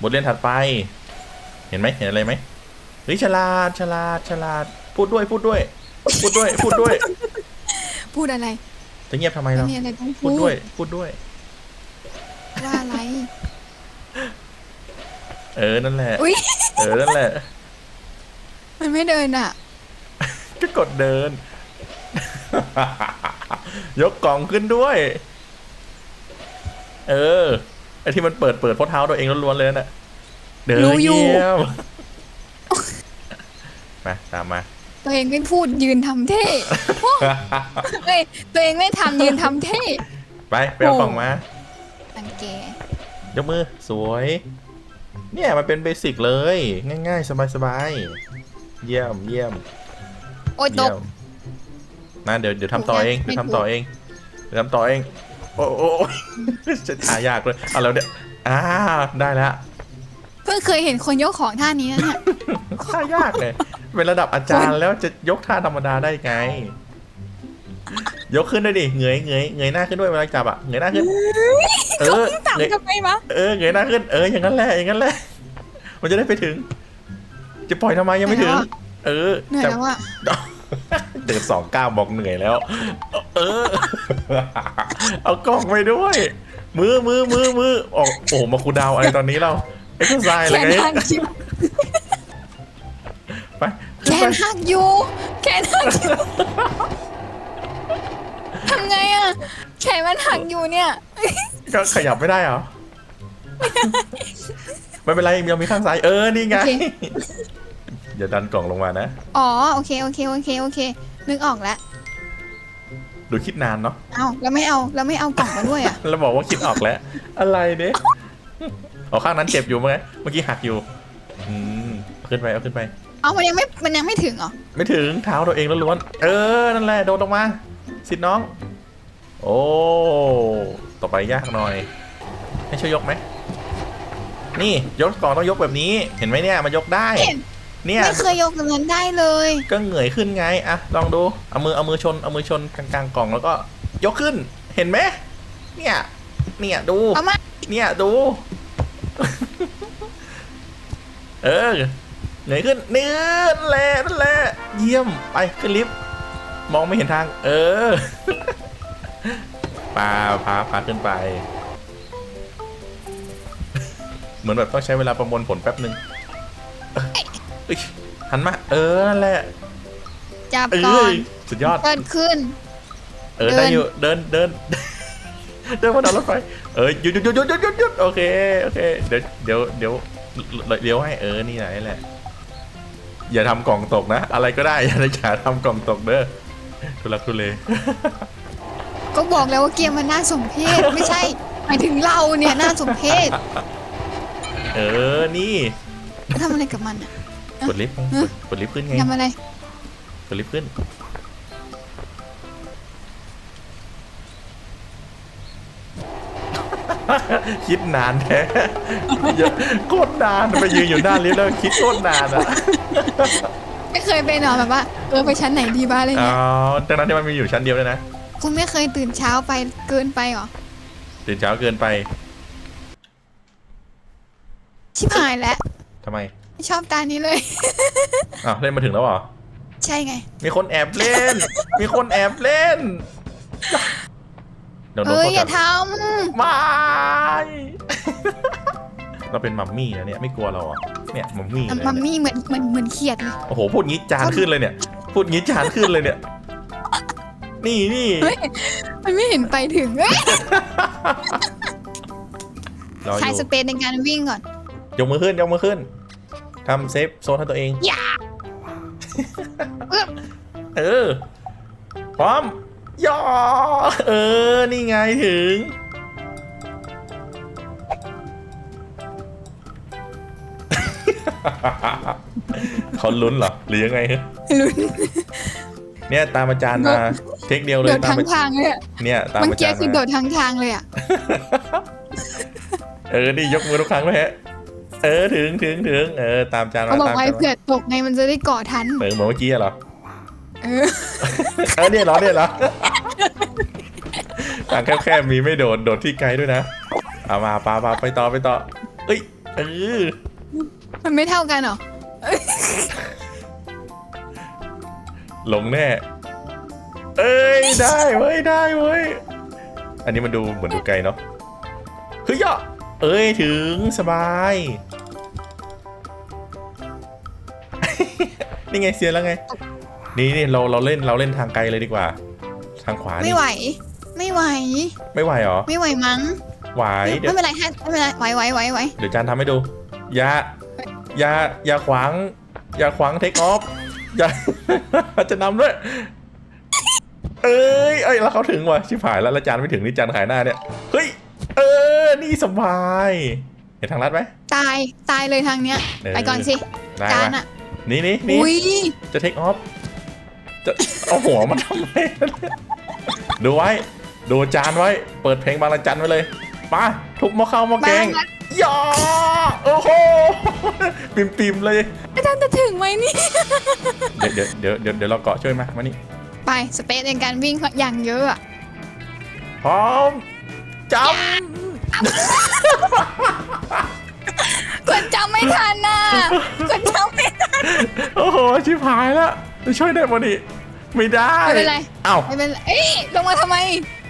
บทเรียนถัดไป เห็นไหมเห็นอะไรไหมเฮ้ยฉลาดฉลาดฉลาด พูดด้วยพูดด้วย พูดด้วยพูดด้วย พูดอะไรจะเงียบทำไมไม่เรามีอะไรต้องพูพูดดด้วย พูดด้วย ว่าอะไร เออนั่นแหละ อุ้ยเออนั่นแหละ มันไม่เดินอะ ก็กดเดิน ยกกล่องขึ้นด้วย เออ ไอที่มันเปิดเปิดเพราะเท้าตัวเองล้วนๆเลยน่ะเดินรู้อยู่ เยี่ยมมาตามมา ตัวเองไม่พูดยืนทำเท่เอ้ยตัวเองไม่ทำยืนทำเท่ไปไปเอากล่องมาตังแกยกมือ สวย เนี่ย มันเป็นเบสิกเลย ง่ายๆ สบายๆ เยี่ยมเยี่ยมโอ้ยตเยี่ก ยมนะเดี๋ยวเดี๋ยวทำต่อเอง ไม่เดี๋ยวถูกทำต่อเองเดี๋ยวทำต่อเอง โอ้โอ้โอ้จะทายากเลยเอาแล้วเนี่ยอ่าได้แล้วเพิ่งเคยเห็นคนยกของท่านี้นะเนี่ยท่ายากเลยเป็นระดับอาจารย์แล้วจะยกท่าธรรมดาได้ไง ยกขึ้นด้วยดิเงยเงยเงยหน้าขึ้นด้วยเวลาจับอะเงยหน้าขึ้น เออเงยทำไมวะเออเงยหน้าขึ้นเอออย่างนั้นแหละอย่างนั้นแหละ มันจะได้ไปถึง จะปล่อยทำไมยังไม่ถึง เออเหนื่อยจับแล้วอะ เดินสองก้าวบอกเหนื่อยแล้ว เออ เอากล้องไปด้วย มือมือมือมือออกโอ้โหมาคูลดาวน์อะไรตอนนี้เราเอ็กซ์ไซส์อะไรแขนไงหักอยู่ ไปแขนหักอยู่ แขนหักอยู่ ทำไงอะ แขนมันหักอยู่เนี่ย ก็ขยับไม่ได้เหรอไม่เป็นไรยังมีข้างซ้ายเออนี่ไง โอเค อย่าดันกล่องลงมานะ อ๋อโอเคโอเคโอเคโอเค นึกออกแล้วดูคิดนานเนาะเอาแล้วไม่เอาแล้วไม่เอากล่องมาด้วยอะแล้วบอกว่าคิดออกแล้ว อะไรเนี่ยเอาข้างนั้นเจ็บอยู่ไหมเมื่อกี้หักอยู่อืมเอาขึ้นไปเอาขึ้นไป เอามันยังไม่มันยังไม่ถึงเหรอไม่ถึงเท้าตัวเองล้วนๆเออนั่นแหละโดนลงมาสิทธิ์น้อง โอ้ต่อไปยากหน่อย ให้ช่วยยกไหมนี่ยกกล่องต้องยกแบบนี้ เห็นไหมเนี่ยมันยกได้ เห็น เนี่ยไม่เคยยกแบบนั้นได้เลย ก็เหนื่อยขึ้นไงอะลองดูเอามือเอามือชนเอามือชนกลางๆกล่องแล้วก็ยกขึ้นเห็นไหมเนี่ย เนี่ยดูเอามา เนี่ยดู เออเหนื่อยขึ้นเนื้อนั่นแหละนั่นแหละเยี่ยมไปขึ้นลิฟต์มองไม่เห็นทาง เออปาพาพาขึ้นไป เหมือนแบบต้องใช้เวลาประมวลผลแป๊บหนึ่งเอ้ยหันมา เออ นั่นแหละจับเอก่ออนสุดยอดเกิดขึ้น เออ เดิน ได้อยู่ เดิน เดิน เดินมาทางรถไฟ เออหยุดหยุดหยุดหยุดหยุดหยุดหยุดโอเค โอเค เดี๋ยว เดี๋ยว เดี๋ยวเดี๋ยวให้ เออ นี่ไหนแหละ อย่าทำกล่องตกนะ อะไรก็ได้ อย่าอย่าทำกล่องตกเด้อ ทุลักทุเล ก็บอกแล้วว่าเกียร์มันน่าสมเพชไม่ใช่หมายถึงเราเนี่ยน่าสมเพชเออ นี่ ทำอะไรกับมันอะ กดลิฟต์ไงกดกดลิฟต์ขึ้นไงทำอะไร กดลิฟต์ขึ้นคิดนานแท้เยอะโคตรนานไปยืนอยู่หน้าลิฟต์แล้วคิดโคตรนานอะไม่เคยไปนอนแบบว่า เออไปชั้นไหนดีบ้างอะไรอ๋อเงี้ยดังนั้นที่มันมีอยู่ชั้นเดียวเลยนะคุณไม่เคยตื่นเช้าไปเกินไปเหรอ ตื่นเช้าเกินไปชิบหายแล้วทำไม ไม่ชอบตานี้เลยอ้าวเล่นมาถึงแล้วเหรอ ใช่ไง มีคนแอบเล่น มีคนแอบเล่น เดี๋ยวโดนเอ้ยเขาอย่าจับทไม่เราเป็นมัมมี่นะเนี่ยไม่กลัวเราอะ เนี่ยมัมมี่เลยำมัมเนี่ยมี่เหมือนเหมือนเหมือนเขียดเลย โอ้โหพูดงี้จานขึ้นเลยเนี่ย พูดงี้จานขึ้นเลยเนี่ย นี่นี่เฮ้ย มันไม่เห็นไปถึงเอ้ยรออใช้ยู่สเปซในการวิ่งก่อน ยกมือขึ้นยกมือขึ้น ทำเซฟโซนให้ตัวเอง อย่าเอื้อเออ พร้อม ย่อ เออ นี่ไงถึง เขาลุ้นเหรอ หรือยังไงฮะลุ้น เนี่ยตามอาจารย์มา เทคเดียวเลโดยดตามทั้งอาทางเลยอะเนี่ยตามเมื่ออากี้จารย์คือโดมาดทั้งทางเลยอะ เออ นี่ยกมือทุกครั้งเลยฮะ เออถึงถึงถึงเออตามอาจารย์เขามาบอกตามไว้อาจารย์เผื่มาอตกไงมันจะได้เกาะทันเออเหมือนเมื่อกี้อะเหรอ เออ เออเนี่ยเหรอเนี่ยเหรอทางแคบๆมีไม่โดดโดดที่ไกลด้วยนะเอามาปาปาไปต่อไปต่อเอ้ยเออมันไม่เท่ากันเหรอลงแน่ เอ้ยได้เว้ยได้เว้ยอันนี้มันดูเหมือนดูไกลเนาะเฮ้ยย่อเอ้ยถึงสบาย นี่ไงเสียแล้วไง นี่นี่เราเราเล่นเราเล่นทางไกลเลยดีกว่า ทางขวาไม่นี่ไหว ไม่ไหว ไม่ไหวเหรอไม่ไหวมั้งไหวเดี๋ยวไม่เป็นไรฮะไม่เป็นไรไหวไหวไหวไหวเดี๋ยวจานทำให้ดูอย่าอย่าอย่าขวาง อย่าขวางเทคออฟอย่า จะนำด้วย เอ้ยเอ้ยแล้วเขาถึงว่ะชิบหายแล้วแล้วจานไม่ถึงนี่จานขายหน้าเนี่ยเฮ้ยเออนี่สบาย เห็นทางลัดไหมตายตายเลยทางเนี้ยเออไปก่อนสิ ได้จานปะอะ นี่นี่นี่อุ้ยจะเทคออฟจะเอาหัวมาทำไมดูไว้ ดูจานไว้ เปิดเพลงบางระจันไว้เลยมาทุบหม้อข้าวหม้อแกงมาย่าโอ้โหปิมปิมๆเลยอาจารย์จะถึงไหมนี่ เดี๋ยวเดี๋ยวเดี๋ยวเดี๋ยวเราเกาะช่วยมามานี่ ไปสเปซในการวิ่งอย่างเยอะอะพร้อมจกดจำไม่ทันน่ะกดจำไม่ทันำ โอ้โห ชิบหายแล้วจะช่วยได้ปะนี่ไม่ได้ไม่เป็นไร เอ้าไม่เป็นไรเอ้ยลงมาทำไม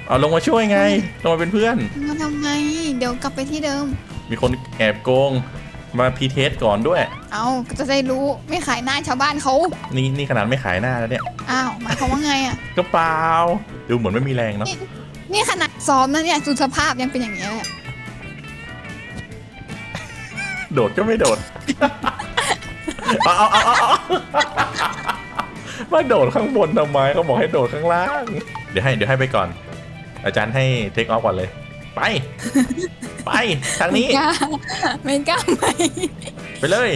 เอาลงมาช่วยไง ลงมาเป็นเพื่อน ลงมาทำไม เดี๋ยวกลับไปที่เดิม มีคนแอบโกง มาพีเทสก่อนด้วย เอาก็จะได้รู้ไม่ขายหน้าชาวบ้านเขา นี่นี่ขนาดไม่ขายหน้าแล้วเนี่ย อ้าวหมายความว่าไงอะ ก็เปล่า ดูเหมือนไม่มีแรงเนาะ นี่นี่ขนาดซ้อมนะเนี่ยจุสภาพยังเป็นอย่างนี้ยเลยอะโดดก็ไม่โดด เอาเอาเอาเอามาโดดข้างบนทำไมเขาบอกให้โดดข้างล่าง เดี๋ยวให้เดี๋ยวให้ไปก่อน อาจารย์ให้เทคออฟก่อนเลย ไป ไปทางนี้ ไม่กล้าไม่กล้าไหมไปเลย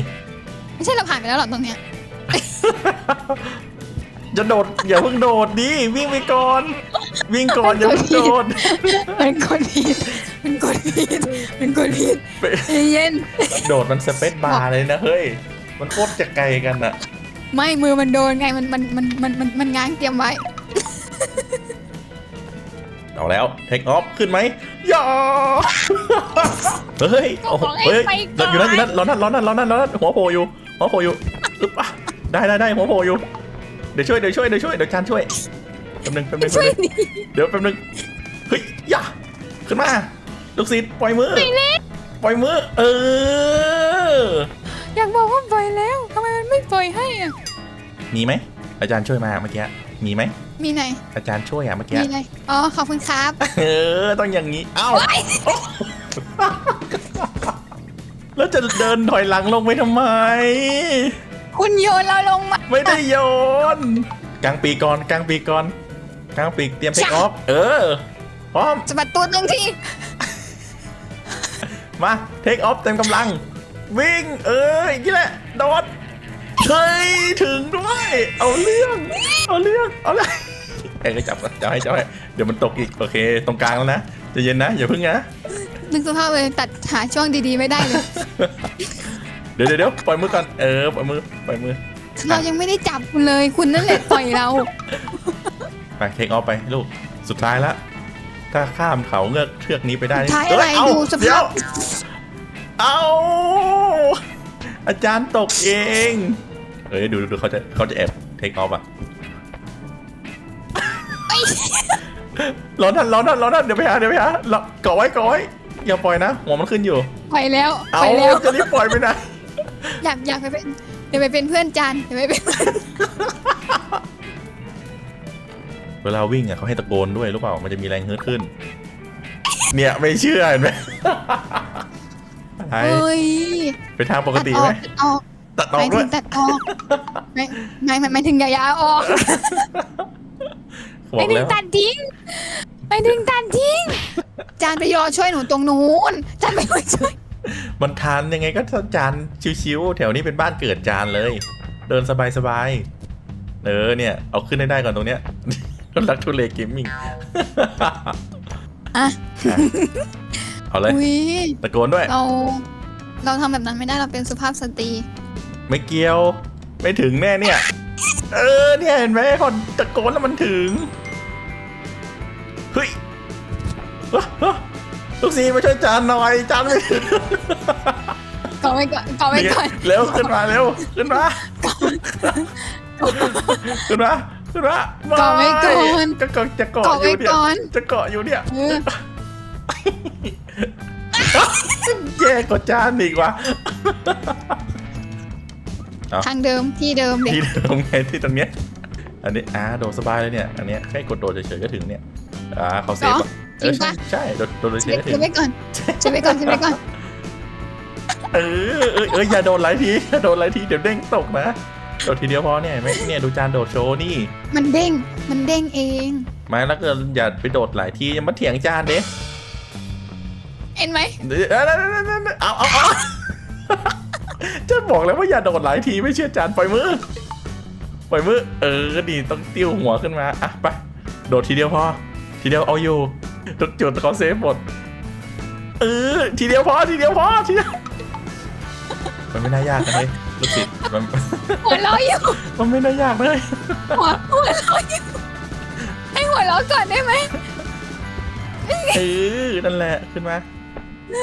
ไม่ใช่เราผ่านไปแล้วหรอตรงเนี้ยจะโดดอย่าเพิ่งโดดดิวิ่งไปก่อน วิ่งก่อนอย่าเพิ่งโดดเป็นกดผิดเป็นกดผิดเป็นกดผิดเย็นโดดมันสเปซบาร์เลยนะเฮ้ย มันโคตรจะไกลกันอะไม่มือมันโดนไงมันมันมันมันมันมันง้างเตรียมไว้ เอาแล้วเทคออฟขึ้นไหมย่าเฮ้ยโอ้โหเฮ้ยอยู่นั่นอยู่นั่นรอนั่นรอนั่นรอนั่นรอนั่นหัวโผล่อยู่หัวโผล่อยู่อึ๊บอะได้ได้ได้หัวโผล่อยู่เดี๋ยวช่วยเดี๋ยวช่วยเดี๋ยวช่วยเดี๋ยวจานช่วยแป๊บนึงแป๊บนึงแป๊ช่บวยนึงดิเดี๋ยวแป๊บนึงเฮ้ยย่าขึ้นมาลูกศิษย์ปล่อยมือปล่อยมือเออ อยากบอกว่าปล่อยแล้วทำไมมันไม่ปล่อยให้อะมีไหมอาจารย์ช่วยมาเมื่อกี้มีไหมมีไหนอาจารย์ช่วยอะเมื่อกี้มีไหนอ๋อขอบคุณครับ เออต้องอย่างนี้เอ้าแล้วจะเดินถอยหลังลงไปทำไม คุณโยนเราลงมาไม่ได้โยนกลางปีกก่อนกลางปีกก่อนกลางปีกเตรียมเทคออฟเออพร้อมสะบัดตัวหนึ่งทีมาเทคออฟเต็มกำลัง วิ่ง เอออย่างนี้แหละโดดเฮ้ยถึงด้วย เอาเรื่องเอาเรื่องเอาเลยเอ้ยจับก่อนจับให้จับให้เดี๋ยวมันตกอีกโอเค ตรงกลางแล้วนะใจะเย็นนะอย่าเพิ่งนะนึกสภาพเลยตัดหาช่วงดีๆไม่ได้เลย เดี๋ยวเดี๋ยวเดี๋ยวปล่อยมือก่อนเออปล่อยมือปล่อยมือ เรายังไม่ได้จับคุณเลย คุณนั่นแหละปล่อยเรา ไปเทคออฟไปลูกสุดท้ายละถ้าข้ามเขาเงือกเชือกนี้ไปได้นี่ท้ายอะไรเเดูสเดี๋ยภาวพ เอาอาจารย์ตกเองเฮ้ยดูดูดูเขาจะเขาจะแอบเทคออฟอะเอ้ยรอนั่นรอนั่นรอนั่นเดี๋ยวไปหาเดี๋ยวไปหารอเกาะไว้เกาะไว้อย่าปล่อยนะหัวมันขึ้นอยู่ปล่อยแล้วเอาปล่อยแล้วจะรีบปล่อยไปไหนอยากอยากไปเป็นเดี๋ยวไปเป็นเพื่อนจานเดี๋ยวไปเป็นเพื่อนเวลาวิ่งอะเขาให้ตะโกนด้วยรู้เปล่ามันจะมีแรงฮึดขึ้น เนี่ยไม่เชื่อเห็นไหมอะ ไรเฮ้ยไปทางปกตัดติออไหมกตัดออกตัดอหอมากยด้ถึวยงตัดออกไม่ไม่ไม่ไม่ถึงอย่าอย่าเอาออกบอไม่กถึแล้งวตัดทิ้งไม่ถึงตัดทิ้ง จานไปยอช่วยหนูตรงนู้นจานไปยอช่วยมันทานยังไงก็จานชิวๆแถวนี้เป็นบ้านเกิดจานเลย เดินสบายๆเออเนี่ย เอาขึ้นได้ได้ก่อนตรงเนี้ย รักทุเลเกมมิ่ง อะ เอาเลย อุ้ยตะโกนด้วย เรา เราทำแบบนั้นไม่ได้เราเป็นสุภาพสตรี ไม่เกี่ยว ไม่ถึงแน่เนี่ย เออ เนี่ยเห็นไหมพอตะโกนแล้วมันถึง เฮ้ยเฮ้ยเฮ้ยลูกซีมาช่วยจานหน่อยจานไม่ถึงก่อไว้ก่อนก่อไว้ก่อนเร็วขึ้นมาเร็วขึ้นมาขึ้นมาขึ้นมาเกาะไว้ก่อนก็เกาะจะเกาะเกาะอไว้ยู่เนี่ยก่อนจะเกาะอยู่เนี่ย เออ แย่กว่าจานอีกว่ะทางเดิมที่เดิมเด็กที่เดิมไงที่ตรงเนี้ย อันนี้อ่าโดดสบายเลยเนี่ย อันเนี้ยแค่กดโดดเฉยๆก็ถึงเนี่ย อ่าเขาเซฟอะเออใช่ใช่โดดโดดเฉเช็ยๆก็ถึคงไว้ก่อนเช็คไว้ก่อนเช็คไว้ก่อนเออเออเอออย่าโดนหลายทีอย่าโดนหลายทีเดี๋ยวเด้งตกนะ โดดทีเดียวพอเนี่ยเห็นไหมเนี่ยดูจานโดดโชว์นี่ มันเด้งมันเด้งเอง ไม่แล้วก็อย่าไปโดดหลายทีอย่ามาเถียงจานเด้เห็นไหมเดี๋ยวเอาเอาเอาเอาจะบอกแล้วว่าอย่าโดดหลายทีไม่เชื่อจานปล่อยมือปล่อยมือ เออดีต้องติ้วหัวขึ้นมาอะไปโดดทีเดียวพอ ทีเดียวเอาอยู่ทุกจุดเขาเซฟหมดเออทีเดียวพอทีเดียวพอทีเดียวมันไม่น่ายากนะเฮ้ยลูกศิษย์มันหัวเราะอยู่มันไม่น่ายากเลยหัวหัวเราะอยู่ให้หัวเราะก่อนได้ไหมเออนั่นแหละขึ้นมา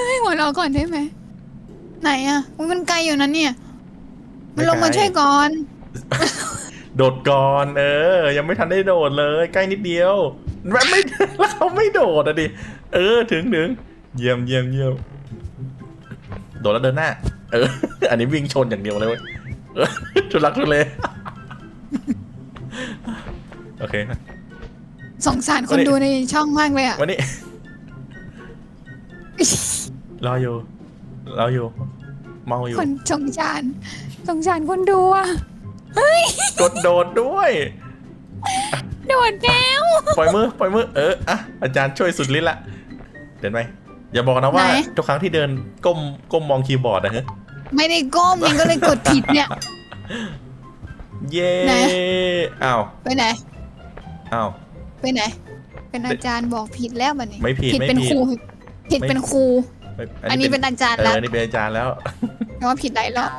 ให้หัวเราะก่อนได้ไหม ไหนอะอุ๊ยมันไกลอยู่นะเนี่ย มันลงมาไม่ไกลช่วยก่อน โดดก่อนเออ ยังไม่ทันได้โดดเลย ใกล้นิดเดียวแบบไม่ แล้วเขาไม่โดดอะดิเออถึงถึงเยี่ยมเยี่ยมเยี่ยมโดดแล้วเดินหน้า เออ อันนี้วิ่งชนอย่างเดียวเลยเว้ยเออทุลักทุเลโอเคสงสารคนวันนี้ ดูในช่องมากเลยอะ วันนี้ รออยู่รออยู่เมาอยู่คนสงสารสงสารคนดูอะกดโดดด้วยโดดแล้วปล่อยมือปล่อยมือเอออะอาจารย์ช่วยสุดฤทธิ์ละเดินไหมอย่าบอกนะว่าไหนทุกครั้งที่เดินก้มก้มมองคีย์บอร์ดนะฮะไม่ได้ก้มมันก็เลยกดผิดเนี่ย เย้ไหนอ้าวไปไหนอ้าวไปไหนเป็นอาจารย์บอกผิดแล้วบัดนี้ไม่ผิดผิดไม่เป็นผิดครูผิดไม่เป็นครูไม่ อันนี้เป็นอาจารย์เอแล้วอนี่เป็นอาจารย์แล้วแต่ว่าผิดหลายรอบ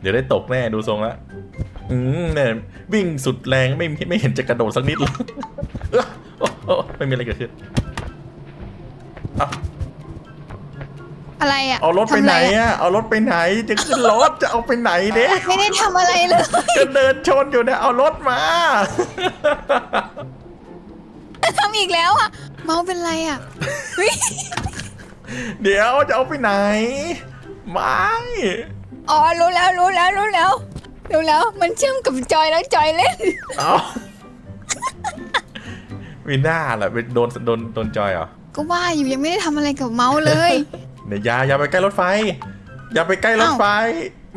เดี๋ยวได้ตกแน่ดูทรงละอืมเนี่ยวิ่งสุดแรงไม่ไม่เห็นจะกระโดดสักนิดเลยเอ้อโอ้โอ้ไม่มีอะไรเกิดขึ้นเอาอะไรอะเอารถไปทำไหนอะอะเอารถไปไหนจะขึ้นรถจะเอาไปไหนเด้ไม่ได้ทำอะไรเลยก็เดินชนอยู่เนี่ยเอารถมา ทำอีกแล้วอะ เมาเป็นไรอะเฮ้ย เดี๋ยวจะเอาไปไหน ไม่อ๋อรู้แล้วรู้แล้วรู้แล้วรู้แล้วมันเชื่อมกับจอยแล้วจอยเล่นเอามีหน้าแหละไปโดนโดนโดนจอยเหรอ ก็ว่าอยู่ยังไม่ได้ทำอะไรกับเมาส์เลย เดี๋ยวอย่าอย่าไปใกล้รถไฟ อย่าไปใกล้รถไฟ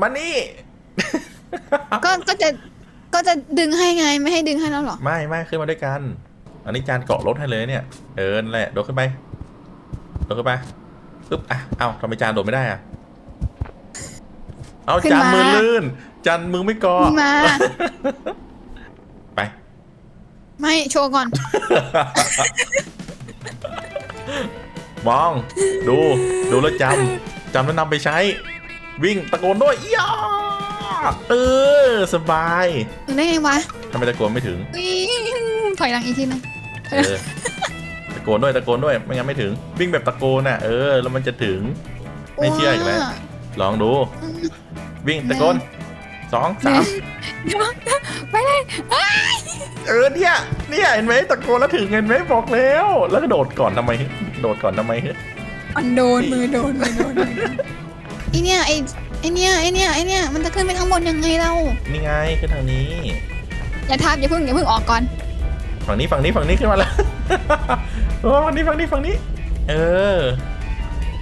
มานี่ ก็ก็จะก็จะดึงให้ไงไม่ให้ดึงให้แล้วเหรอ ไม่ไม่ขึ้นมาด้วยกัน อันนี้จานเกาะรถให้เลยเนี่ย เออนั่นแหละโดดขึ้นไป โดดขึ้นไปปึ๊บอะเอ้าทำไมจานโดดไม่ได้อะเอาขึ้นจานมา มืมือลื่นจานมือไม่เกาะมา ไป ไม่โชว์ก่อน มอง ดู ดูแล้วจำจำแล้วนำไปใช้ วิ่งตะโกนด้วยย่าเออ สบายถึงได้ไงวะทำไมตะโกนไม่ถึง วิ่งถอยหลังอีกทีนึง เออตะโกนด้วยตะโกนด้วยไม่งั้นไม่ถึงวิ่งแบบตะโกนน่ะเออแล้วมันจะถึงไม่เชื่ออีกแล้วลองดู วิ่งตะโกนสองสามเดี๋ยวไปเลยเออเนี่ยเนี่ยเห็นไหมตะโกนแล้วถึงเห็นไหมบอกแล้ว แล้วก็โดดก่อนทำไม โดดก่อนทำไมมันโดนมือโดนมือโดนมือโดนไอเนี่ยไอไอเนี่ยไอเนี่ยไอเนี่ยมันจะขึ้นไปข้างบนยังไงเรานี่ไงขึ้นทางนี้อย่าทับอย่าเพิ่งอย่าเพิ่งออกก่อน ฝั่งนี้ฝั่งนี้ฝั่งนี้ขึ้นมาแล้วโอ้ฝั่งนี้ฝั่งนี้ฝั่งนี้ เออ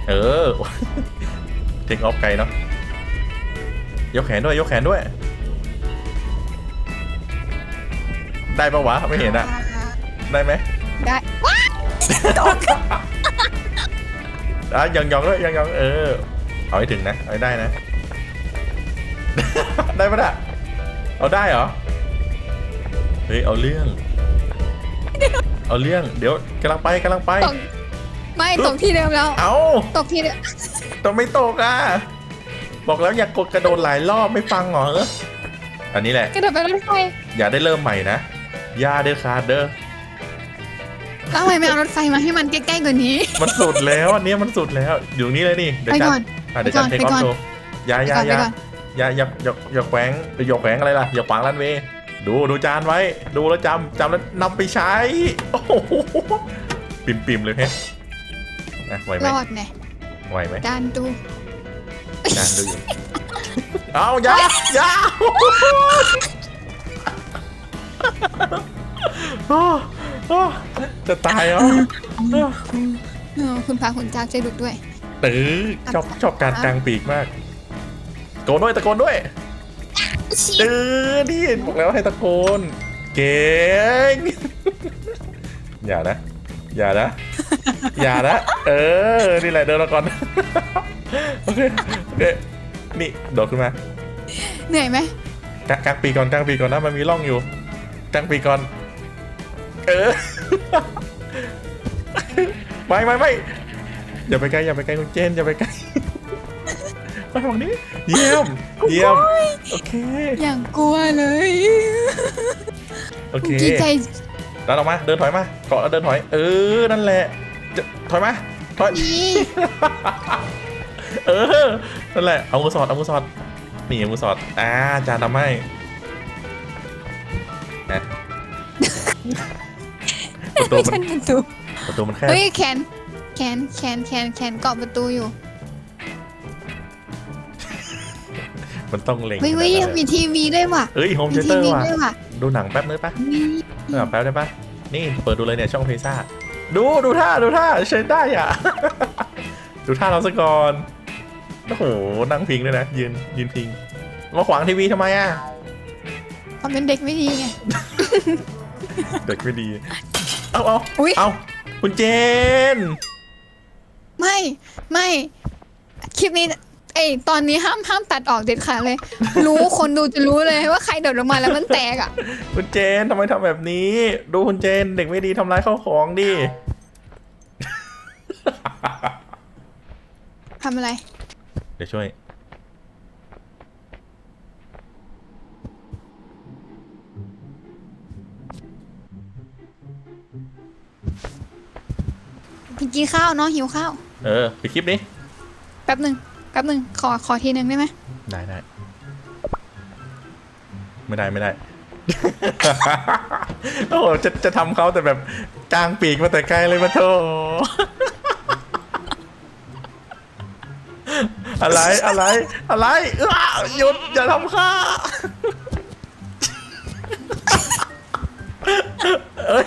เออเทคออฟไกลเนาะยกแขนด้วยยกแขนด้วย ได้ปะวะไม่เห็นอะได้ไหมได้ว้าตกอะยังยองด้วยยังยองเออ เอาให้ถึงนะเอาให้ได้นะ ได้ปะน่ะเอาได้เหรอ เฮ้ย เอาเรื่อง เอาเรื่องเดี๋ยวกำลังไปกำลังไป ตกไม่ตกที่เดิมแล้ว เอาตกที่เดิมทำไม่ตกอะ บอกแล้วอย่ากดกระโดดหลายรอบไม่ฟังเหรอเอออันนี้แหละ กระโดดไปรถไฟอย่าได้เริ่มใหม่นะอย่าเด้อขาดเด้อแล้วทำไมไม่เอารถไฟมาให้มันใกล้ๆกว่านี้ มันสุดแล้วอันเนี้ยมันสุดแล้ว อยู่ตรงนี้เลยนี่เดี๋ยวไปจัก่อน อะเดี๋ยวจันไปเทคออฟก่อนโชว์อย่าอย่าไปอย่าก่อนอย่าอย่าอย่าอย่าแขวงอย่าแขวงอะไรล่ะอย่าขวางรันเวย์ ดูดูจานไว้ ดูแล้วจำจำแล้วนำไปใช้ โอ้โหปิ่มปิ่มๆเลยแฮะนะไหวไหมรอดไงไหวไหมจานดูจานดูอยู่เอาอย่าอย่าโอ้โอ้จะตายเหรอเออคุณพาคุณจากใจดุกด้วยตื้อชอบชอบการกลางปีกมากตะโกนด้วยตะโกนด้วย เออนี่บอกแล้วให้ตะโกน เก่ง อย่านะ อย่านะ อย่านะ เออ นี่แหละเดินมาก่อน โอเค โอเค นี่โดดขึ้นมาเหนื่อยไหมกางกลางปีกก่อนกลางปีกก่อนนะมันมีร่องอยู่กลางปีกก่อน เออ ไม่ไม่ไม่อย่าไปใกล้อย่าไปใกล้คุณเจนอย่าไปใกล้ มาฝั่งนี้ เยี่ยม เยี่ยม โอเค อย่างกลัวเลยโอเคดีใจดันออกมา เดินถอยมา เกาะแล้วเดินถอย เออ นั่นแหละจะถอยมา ถอยดีเออ นั่นแหละ เอามือสอด เอามือสอด นี่เอามือสอด อ่า จานทำให้นะประตูไม่มันใช่ประตูประตูมันแคบเฮ้ยแขนแขนแขนแขนแขนเกาะประตูอยู่ มันต้องเล็งเฮ้ยเฮ้ยขนาดนั้นมีเลยทีวีด้วยว่ะเฮ้ยโฮมมีเททีเตอร์วีว่ะด้วยว่ะดูหนังแป๊บนึงปะนี่ดูหนังแป๊บได้ปะนี่เปิดดูเลยเนี่ยช่องเพซ่าดูดูท่าดูท่าใช้ได้อะ ดูท่าเราซะก่อนโอ้โหนั่งพิงด้วยนะยืนยืนพิงมาขวางทีวีทำไมอะเขาเป็นเด็กไม่ดีไงเด็กไม่ดี เอาเอาอุ๊ยเอาคุณเจน ไม่ไม่คลิปนี้ไอยตอนนี้ห้ามห้ามตัดออกเด็ดขาดเลย รู้คนดูจะรู้เลยว่าใครโดดลงมาแล้วมันแตกอะ คุณเจนทำไมทำแบบนี้ ดูคุณเจนเด็กไม่ดีทำร้ายข้าวของดิทำอะไร เดี๋ยวช่วย กินข้าวเนาะหิวข้าว เออปิดคลิปนี้แป๊บหนึ่งแป๊บหนึ่งขอขอทีหนึ่งได้ไหมได้ได้ไม่ได้ไม่ได้ โอ้จะจะทำเขาแต่แบบกลางปีกมาแต่ไกลเลยมาโทอะไรอะไร อะไรอ้อหยุดอย่าทำข้าเอ้ย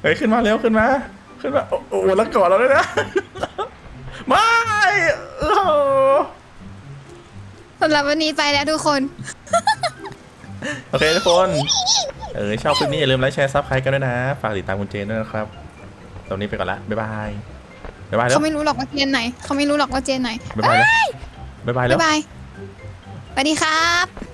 เฮ้ยขึ้นมาเร็วขึ้นมา ขึ้นมา โอ้โหแล้วกอดเราด้วยนะม่เออ สำหรับวันนี้ไปแล้วทุกคน โอเคทุกคน เออชอบคลิปนี้อย่าลืมไลค์แชร์ซับสไครต์กันด้วยนะ ฝากติดตามคุณเจนด้วยนะครับตอนนี้ไปก่อนละ บ๊ายบาย บ๊ายบายแล้ว เขาไม่รู้หรอกว่าเจนไหน เขาไม่รู้หรอกว่าเจนไหน บ๊ายบายแล้ว บ๊ายบายแล้บ๊ายวบายสวัสดีครับ